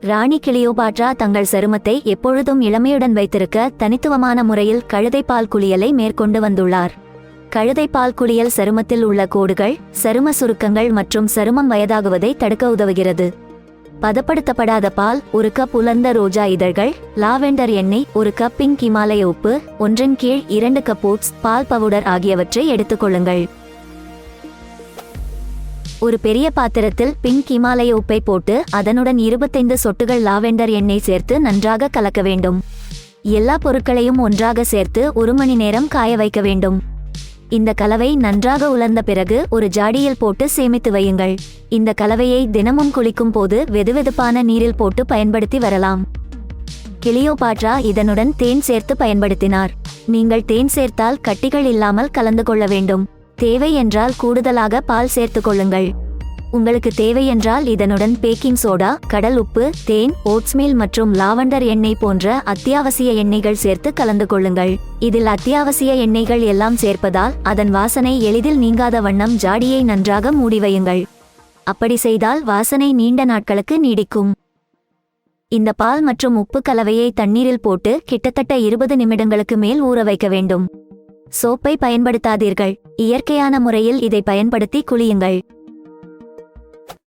ராணி Cleopatra தங்கள் சருமத்தை எப்பொழுதும் இளமையுடன் வைத்திருக்க தனித்துவமான முறையில் கழுதைப்பால் குளியலை மேற்கொண்டு வந்துள்ளார். கழுதைப்பால் குளியல் சருமத்தில் உள்ள கோடுகள் சரும சுருக்கங்கள் மற்றும் சருமம் வயதாகுவதை தடுக்க உதவுகிறது. பதப்படுத்தப்படாத பால் ஒரு கப் உலர்ந்த ரோஜா இதழ்கள் லாவெண்டர் எண்ணெய் ஒரு கப் பிங்க் இமாலய உப்பு ஒன்றின் கீழ் இரண்டு கப் ஓட்ஸ் பால் பவுடர் ஆகியவற்றை எடுத்துக்கொள்ளுங்கள் ஒரு பெரிய பாத்திரத்தில் பிங்க் இமாலய உப்பை போட்டு அதனுடன் இருபத்தைந்து சொட்டுகள் லாவெண்டர் எண்ணெய் சேர்த்து நன்றாக கலக்க வேண்டும். எல்லா பொருட்களையும் ஒன்றாக சேர்த்து ஒரு மணி நேரம் காய வைக்க வேண்டும். இந்த கலவை நன்றாக உலர்ந்த பிறகு ஒரு ஜாடியில் போட்டு சேமித்து வையுங்கள். இந்த கலவையை தினமும் குளிக்கும் போது வெதுவெதுப்பான நீரில் போட்டு பயன்படுத்தி வரலாம். கிளியோபாட்ரா இதனுடன் தேன் சேர்த்து பயன்படுத்தினார். நீங்கள் தேன் சேர்த்தால் கட்டிகள் இல்லாமல் கலந்து கொள்ள வேண்டும். தேவை என்றால் கூடுதலாக பால் சேர்த்து கொள்ளுங்கள். உங்களுக்கு தேவை என்றால் இதனுடன் பேக்கிங் சோடா கடல் உப்பு தேன் ஓட்ஸ்மீல் மற்றும் லாவண்டர் எண்ணெய் போன்ற அத்தியாவசிய எண்ணெய்கள் சேர்த்து கலந்து கொள்ளுங்கள். இதில் அத்தியாவசிய எண்ணெய்கள் எல்லாம் சேர்ப்பதால் அதன் வாசனை எளிதில் நீங்காத வண்ணம் ஜாடியை நன்றாக மூடி வையுங்கள். அப்படி செய்தால் வாசனை நீண்ட நாட்களுக்கு நீடிக்கும். இந்த பால் மற்றும் உப்பு கலவையை தண்ணீரில் போட்டு கிட்டத்தட்ட இருபது நிமிடங்களுக்கு மேல் ஊற வைக்க வேண்டும். சோப்பை பயன்படுத்தாதீர்கள். இயற்கையான முறையில் இதை பயன்படுத்தி குளியுங்கள்.